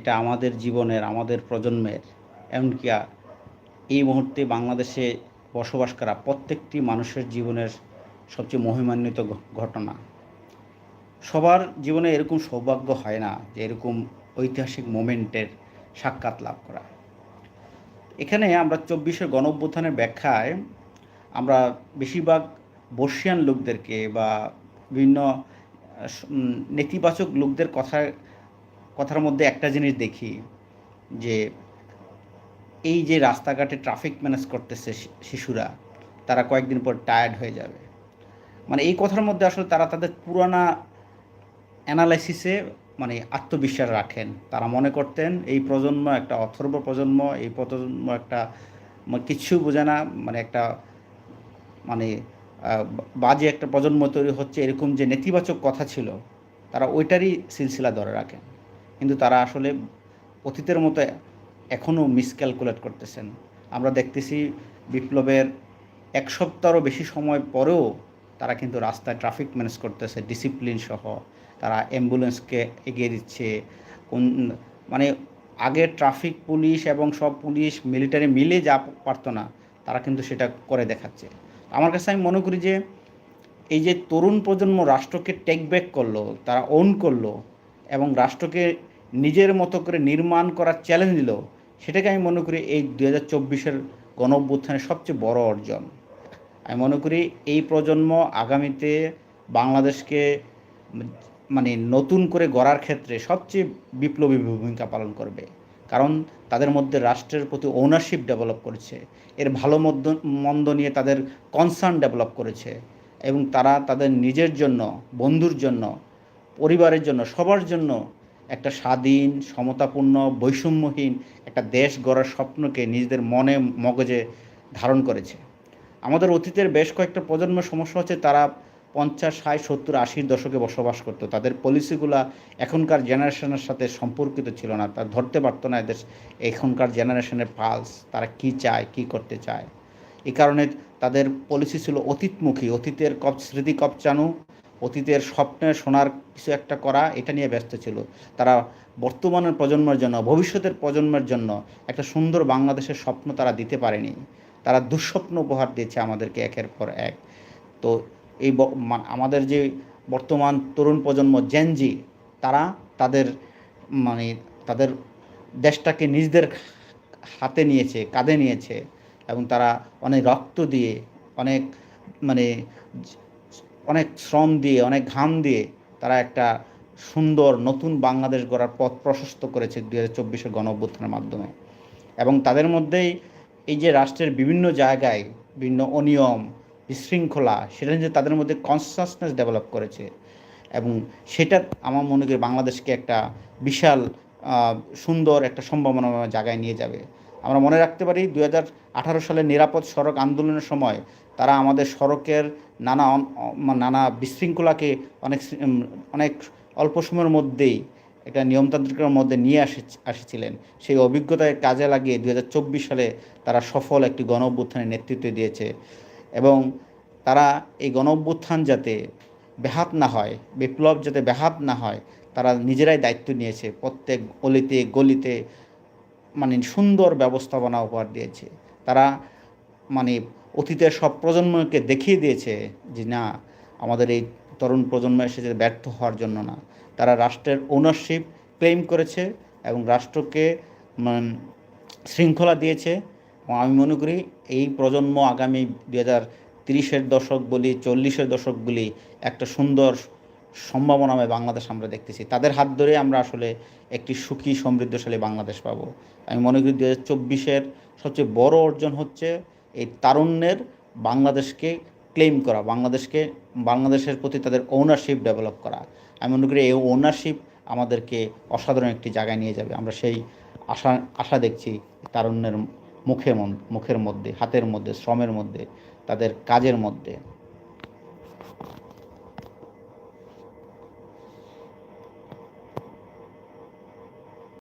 এটা আমাদের জীবনের, আমাদের প্রজন্মের। এমনকি এই মুহূর্তে বাংলাদেশে বসবাস করা প্রত্যেকটি মানুষের জীবনের সবচেয়ে মহিমান্বিত ঘটনা। সবার জীবনে এরকম সৌভাগ্য হয় না যে এরকম ঐতিহাসিক মোমেন্টের সাক্ষাৎ লাভ করা। এখানে আমরা চব্বিশের গণ অভ্যুত্থানের ব্যাখ্যায় আমরা বেশিরভাগ বর্ষিয়ান লোকদেরকে বা বিভিন্ন নেতিবাচক লোকদের কথা কথার মধ্যে একটা জিনিস দেখি, যে এই যে রাস্তাঘাটে ট্রাফিক ম্যানেজ করতেছে শিশুরা, তারা কয়েকদিন পর টায়ার্ড হয়ে যাবে। মানে এই কথার মধ্যে আসলে তারা তাদের পুরানা অ্যানালাইসিসে মানে আত্মবিশ্বাস রাখেন। তারা মনে করতেন, এই প্রজন্ম একটা অথর্ব প্রজন্ম, এই প্রজন্ম একটা কিচ্ছু বোঝে না মানে একটা মানে বাজে একটা প্রজন্ম তৈরি হচ্ছে, এরকম যে নেতিবাচক কথা ছিল, তারা ওইটারই সিলসিলা ধরে রাখেন। কিন্তু তারা আসলে অতীতের মতো এখনও মিসক্যালকুলেট করতেছেন। আমরা দেখতেছি বিপ্লবের এক সপ্তাহরও বেশি সময় পরেও তারা কিন্তু রাস্তায় ট্রাফিক ম্যানেজ করতেছে ডিসিপ্লিন সহ। তারা অ্যাম্বুলেন্সকে এগিয়ে দিচ্ছে। কোন মানে আগে ট্রাফিক পুলিশ এবং সব পুলিশ মিলিটারি মিলে যা পারতো না, তারা কিন্তু সেটা করে দেখাচ্ছে। আমার কাছে আমি মনে করি যে এই যে তরুণ প্রজন্ম রাষ্ট্রকে টেক ব্যাক করল, তারা ওন করল এবং রাষ্ট্রকে নিজের মতো করে নির্মাণ করার চ্যালেঞ্জ দিল সেটাকে আমি মনে করি এই দু হাজার চব্বিশের গণঅভ্যুত্থানের সবচেয়ে বড় অর্জন। আমি মনে করি এই প্রজন্ম আগামীতে বাংলাদেশকে মানে নতুন করে গড়ার ক্ষেত্রে সবচেয়ে বিপ্লবী ভূমিকা পালন করবে। কারণ তাদের মধ্যে রাষ্ট্রের প্রতি ওনারশিপ ডেভেলপ করেছে, এর ভালো মন্দ মন্দ নিয়ে তাদের কনসার্ন ডেভেলপ করেছে এবং তারা তাদের নিজের জন্য, বন্ধুর জন্য, পরিবারের জন্য, সবার জন্য একটা স্বাধীন, সমতাপূর্ণ, বৈষম্যহীন একটা দেশ গড়ার স্বপ্নকে নিজেদের মনে মগজে ধারণ করেছে। আমাদের অতীতের বেশ কয়েকটা প্রজন্মের সমস্যা হচ্ছে তারা পঞ্চাশ, ষাট, সত্তর, আশির দশকে বসবাস করতো। তাদের পলিসিগুলো এখনকার জেনারেশনের সাথে সম্পর্কিত ছিল না। তারা ধরতে পারতো না এদের এখনকার জেনারেশনের পালস তারা কি চায়, কি করতে চায়। এই কারণে তাদের পলিসি ছিল অতীতমুখী। অতীতের কপ, স্মৃতি কপচানো অতীতের স্বপ্নের সোনার কিছু একটা করা, এটা নিয়ে ব্যস্ত ছিল। তারা বর্তমানের প্রজন্মের জন্য, ভবিষ্যতের প্রজন্মের জন্য একটা সুন্দর বাংলাদেশের স্বপ্ন তারা দিতে পারেনি। তারা দুঃস্বপ্ন উপহার দিয়েছে আমাদেরকে একের পর এক। তো এই আমাদের যে বর্তমান তরুণ প্রজন্ম জেনজি তারা তাদের মানে তাদের দেশটাকে নিজেদের হাতে নিয়েছে, কাঁধে নিয়েছে এবং তারা অনেক রক্ত দিয়ে, অনেক মানে অনেক শ্রম দিয়ে, অনেক ঘাম দিয়ে তারা একটা সুন্দর নতুন বাংলাদেশ গড়ার পথ প্রশস্ত করেছে দু হাজার চব্বিশের গণ অভ্যুত্থানের মাধ্যমে। এবং তাদের মধ্যেই এই যে রাষ্ট্রের বিভিন্ন জায়গায় বিভিন্ন অনিয়ম, বিশৃঙ্খলা, সেটা যে তাদের মধ্যে কনসাসনেস ডেভেলপ করেছে। এবং সেটা আমার মনে করি বাংলাদেশকে একটা বিশাল সুন্দর একটা সম্ভাবনা জায়গায় নিয়ে যাবে। আমরা মনে রাখতে পারি দু হাজার আঠারো সালে নিরাপদ সড়ক আন্দোলনের সময় তারা আমাদের সড়কের নানা নানা বিশৃঙ্খলাকে অনেক অনেক অল্প সময়ের মধ্যেই একটা নিয়মতান্ত্রিকের মধ্যে নিয়ে আসে এসেছিলেন সেই অভিজ্ঞতায় কাজে লাগিয়ে দুই হাজার চব্বিশ সালে তারা সফল একটি গণ অভ্যুত্থানের নেতৃত্ব দিয়েছে এবং তারা এই গণ অভ্যুত্থান যাতে ব্যাহাত না হয়, বিপ্লব যাতে ব্যাহাত না হয়, তারা নিজেরাই দায়িত্ব নিয়েছে। প্রত্যেক অলিতে গলিতে মানে সুন্দর ব্যবস্থাপনা উপহার দিয়েছে। তারা মানে অতীতের সব প্রজন্মকে দেখিয়ে দিয়েছে যে না, আমাদের এই তরুণ প্রজন্ম এসেছে ব্যর্থ হওয়ার জন্য না। তারা রাষ্ট্রের ওনারশিপ ক্লেম করেছে এবং রাষ্ট্রকে শৃঙ্খলা দিয়েছে। এবং আমি মনে করি এই প্রজন্ম আগামী দু হাজার তিরিশের দশক বলি, চল্লিশের দশক একটা সুন্দর সম্ভাবনাময় বাংলাদেশ আমরা দেখতেছি। তাদের হাত ধরে আমরা আসলে একটি সুখী, সমৃদ্ধশালী বাংলাদেশ পাবো। আমি মনে করি দু হাজার চব্বিশের সবচেয়ে বড় অর্জন হচ্ছে এই তারুণ্যের বাংলাদেশকে ক্লেম করা, বাংলাদেশকে, বাংলাদেশের প্রতি তাদের ওনারশিপ ডেভেলপ করা। আমি মনে করি এই ওনারশিপ আমাদেরকে অসাধারণ একটি জায়গায় নিয়ে যাবে। আমরা সেই আশা আশা দেখছি তারুণ্যের মুখে মন- মুখের মধ্যে, হাতের মধ্যে, শ্রমের মধ্যে, তাদের কাজের মধ্যে।